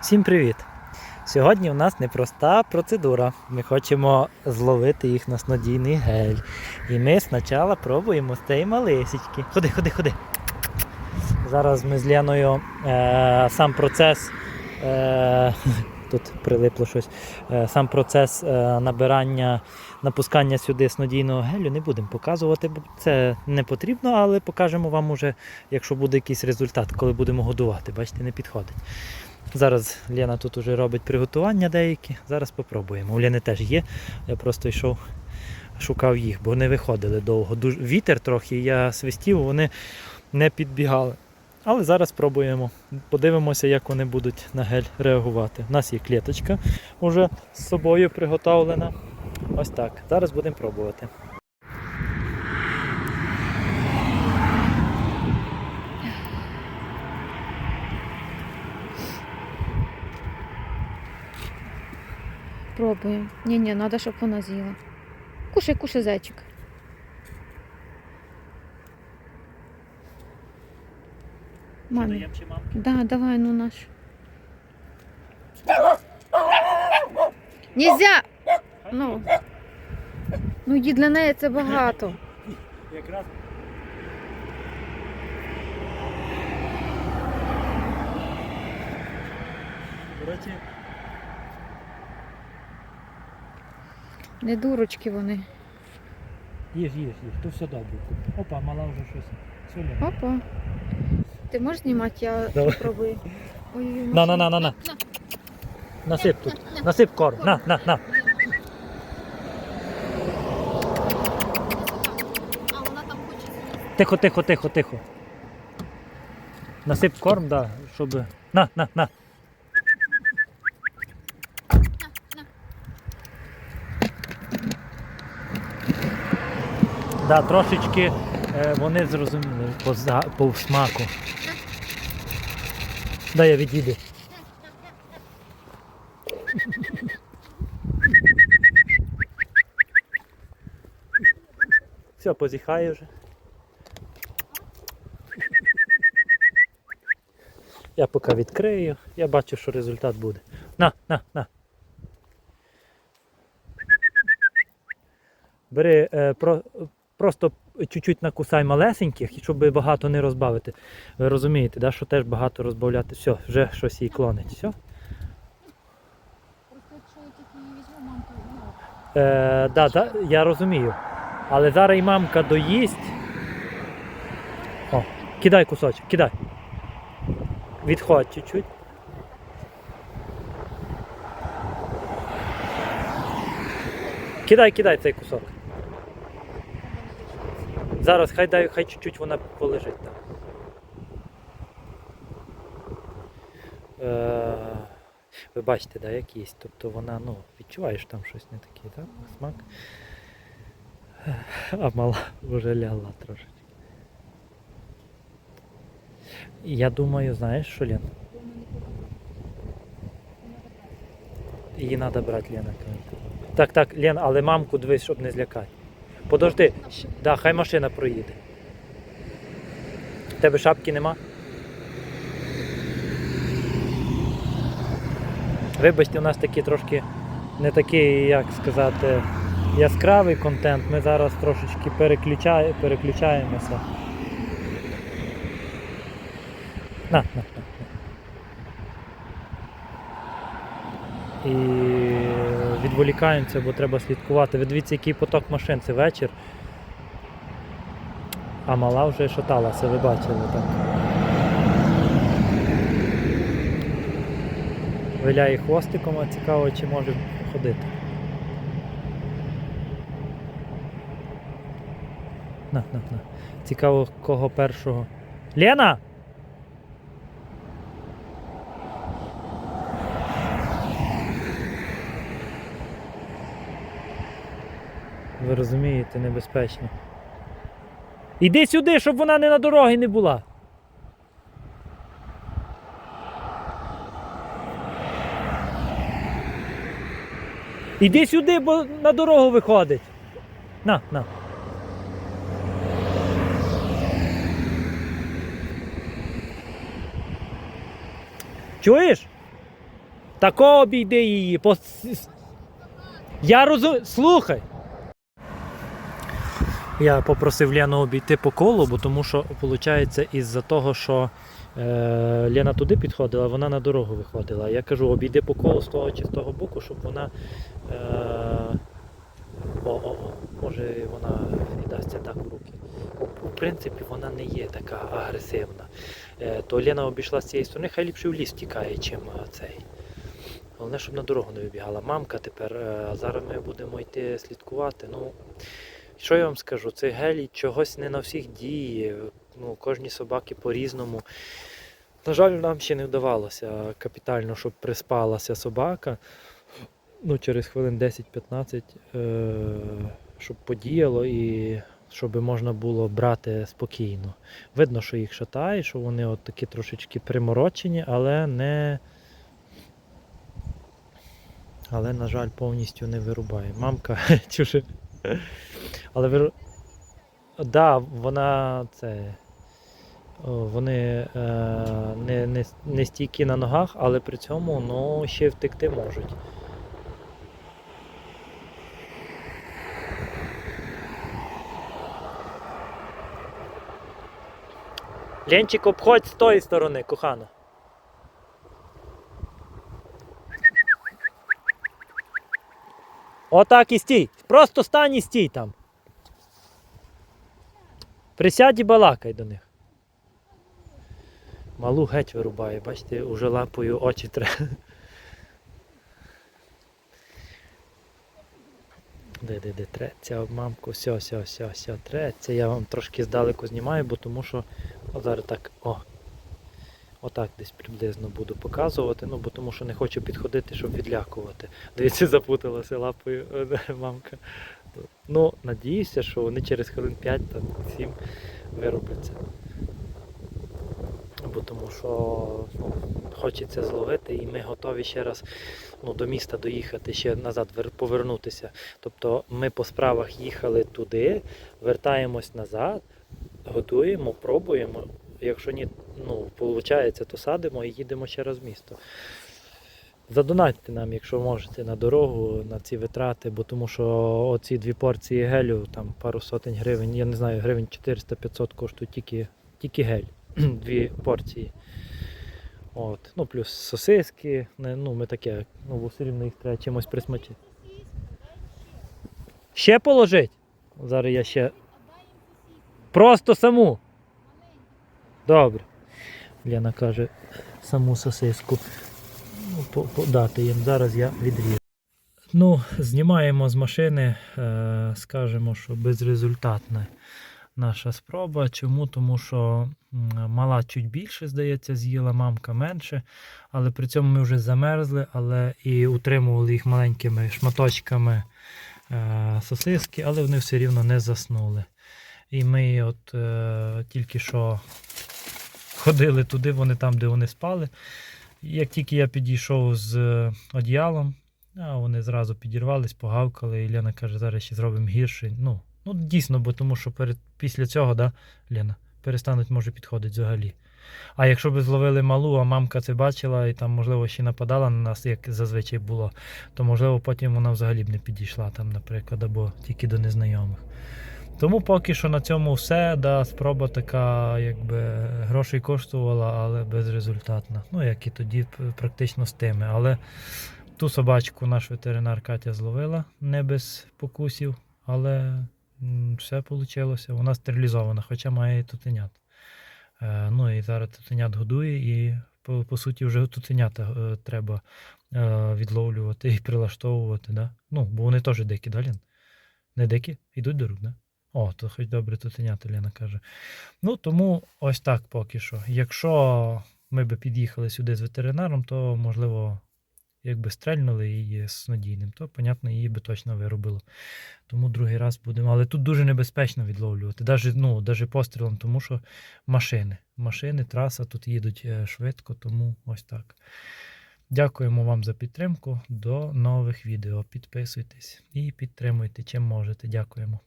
Всім привіт! Сьогодні у нас непроста процедура. Ми хочемо зловити їх на снодійний гель. І ми спочатку пробуємо з цієї малисічки. Ходи, ходи, ходи. Зараз ми з Леною е, сам процес. Е, тут прилипло щось. Е, сам процес е, набирання, напускання сюди снодійного гелю не будемо показувати, бо це не потрібно, але покажемо вам уже, якщо буде якийсь результат, коли будемо годувати. Бачите, не підходить. Зараз Лена тут уже робить приготування деякі. Зараз попробуємо. У Лени теж є. Я просто йшов, шукав їх, бо не виходили довго. Дуж... Вітер трохи, я свистів, вони не підбігали. Але зараз спробуємо. Подивимося, як вони будуть на гель реагувати. У нас є клеточка вже з собою приготовлена. Ось так. Зараз будемо пробувати. Пробуємо. Ні-ні, треба, щоб вона з'їла. Кушай, кушай, зайчик. Мамі. Да, давай, ну наш. Нельзя! Ну. Ну, їй для неї це багато. Якраз Коротше, Не дурочки вони. їж, їж, їж, то все добре. Опа, мала вже щось. Лена. Опа. Ти можеш знімати, я Давай. спробую. Ой, На, на, на, на, на. Насип тут. Насип корм. На, на, на. А вона там хоче. Тихо, тихо, тихо, тихо. Насип корм, да, щоб. На, на, на. Да, трошечки е, вони зрозуміли по, по смаку. Дай я відійду. Все, позіхає вже. Я поки відкрию, я бачу, що результат буде. На, на, на. Бери е, про, просто чуть-чуть накусай малесеньких, щоб багато не розбавити. Ви розумієте, да, що теж багато розбавляти. Все, вже щось їй клонить. Все. Е, да, да, я розумію. Але зараз і мамка доїсть. О, кидай кусочок, кидай. Відходь чуть-чуть. Кидай, кидай цей кусок. Зараз хай дай, хай чуть-чуть вона полежить там. Е, ви бачите, да, якісь. Тобто вона, ну, відчуваєш там щось не таке, так? Смак. А мала вже лягла трошечки. Я думаю, знаєш що, Лен? Її треба брати, Лена. Так, так, Лен, але мамку дивись, щоб не злякати. Подожди, да, хай машина проїде. В тебе шапки нема? Вибачте, у нас такий трошки не такий, як сказати, яскравий контент. Ми зараз трошечки переключає, переключаємося. На, на. на. І відволікаємося, бо треба слідкувати. Ви дивіться, який поток машин, це вечір. А мала вже шаталася, ви бачили так. Виляє хвостиком, а цікаво, чи може ходити. На, на, на. Цікаво, кого першого. Лена! Ви розумієте, небезпечно. Іди сюди, щоб вона не на дорогі не була. Іди сюди, бо на дорогу виходить. На, на. Чуєш? Тако обійди її. Я розумію. Слухай. Я попросив Лену обійти по колу, бо тому що, виходить, із-за того, що е, Лена туди підходила, вона на дорогу виходила. Я кажу, обійди по колу з того чи з того боку, щоб вона. Е, о, о, може вона і дасться так в руки. В принципі, вона не є така агресивна. Е, то Лена обійшла з цієї сторони, хай ліпше в ліс тікає, чим е, цей. Головне, щоб на дорогу не вибігала. Мамка тепер, е, зараз ми будемо йти слідкувати. Ну, що я вам скажу, цей гель чогось не на всіх діє. Ну, кожні собаки по-різному. На жаль, нам ще не вдавалося капітально, щоб приспалася собака. Ну, через хвилин 10-15, е, щоб подіяло і щоб можна було брати спокійно. Видно, що їх шатає, що вони от такі трошечки приморочені, але не. Але, на жаль, повністю не вирубає. Мамка чуже. Але виру... Да, вона це. Вони е, не, не, не стійкі на ногах, але при цьому ну, ще втекти можуть. Ленчик, обходь з тої сторони, кохана. Отак і стій. Просто стань і стій там. Присядь і балакай до них. Малу геть вирубає, бачите, уже лапою очі треба. Де, де, де, треться об мамку, все, все, все, все, треться. Я вам трошки здалеку знімаю, бо тому що зараз так, о. Отак десь приблизно буду показувати, ну бо тому що не хочу підходити, щоб відлякувати. Дивіться, запуталася лапою е, мамка. Ну, надіюся, що вони через хвилин 5 та 7 виробляться. Бо тому що ну, хочеться зловити і ми готові ще раз ну, до міста доїхати, ще назад повернутися. Тобто ми по справах їхали туди, вертаємось назад, готуємо, пробуємо. Якщо ні, ну, виходить, то садимо і їдемо ще раз в місто. Задонатьте нам, якщо можете, на дорогу, на ці витрати, бо тому що оці дві порції гелю, там пару сотень гривень, я не знаю, гривень 400-500 коштують тільки, тільки гель. Дві порції. От. Ну, плюс сосиски, ну, ми таке, ну, все рівно їх треба чимось присмачити. Ще положить? Зараз я ще. Просто саму. Добре. Лена каже, саму сосиску ну, подати їм. Зараз я відріжу. Ну, знімаємо з машини, е, скажемо, що безрезультатна наша спроба. Чому? Тому що мала чуть більше, здається, з'їла, мамка менше. Але при цьому ми вже замерзли, але і утримували їх маленькими шматочками е, сосиски, але вони все рівно не заснули. І ми от е, тільки що ходили туди, вони там, де вони спали. Як тільки я підійшов з е, одіялом, а вони зразу підірвались, погавкали, і Лена каже, зараз ще зробимо гірше. Ну, ну дійсно, бо тому що перед, після цього, да, Лена, перестануть може підходити взагалі. А якщо б зловили малу, а мамка це бачила і там, можливо, ще нападала на нас, як зазвичай було, то можливо потім вона взагалі б не підійшла там, наприклад, або тільки до незнайомих. Тому поки що на цьому все. Да, спроба така, якби грошей коштувала, але безрезультатна. Ну, як і тоді практично з тими. Але ту собачку наш ветеринар Катя зловила не без покусів, але все вийшло. Вона стерилізована, хоча має і тутенят. Е, ну і зараз тутенят годує, і по, по суті вже тутенята е, треба е, відловлювати і прилаштовувати. Да? Ну, бо вони теж дикі, да, Лін? Не дикі? Йдуть до рук, да? О, то хоч добре тутенята, Лена каже. Ну, тому ось так поки що. Якщо ми би під'їхали сюди з ветеринаром, то можливо, якби стрельнули її з надійним, то, понятно, її би точно виробило. Тому другий раз будемо. Але тут дуже небезпечно відловлювати, навіть, ну, пострілом, тому що машини. Машини, траса тут їдуть е, швидко, тому ось так. Дякуємо вам за підтримку. До нових відео. Підписуйтесь і підтримуйте, чим можете. Дякуємо.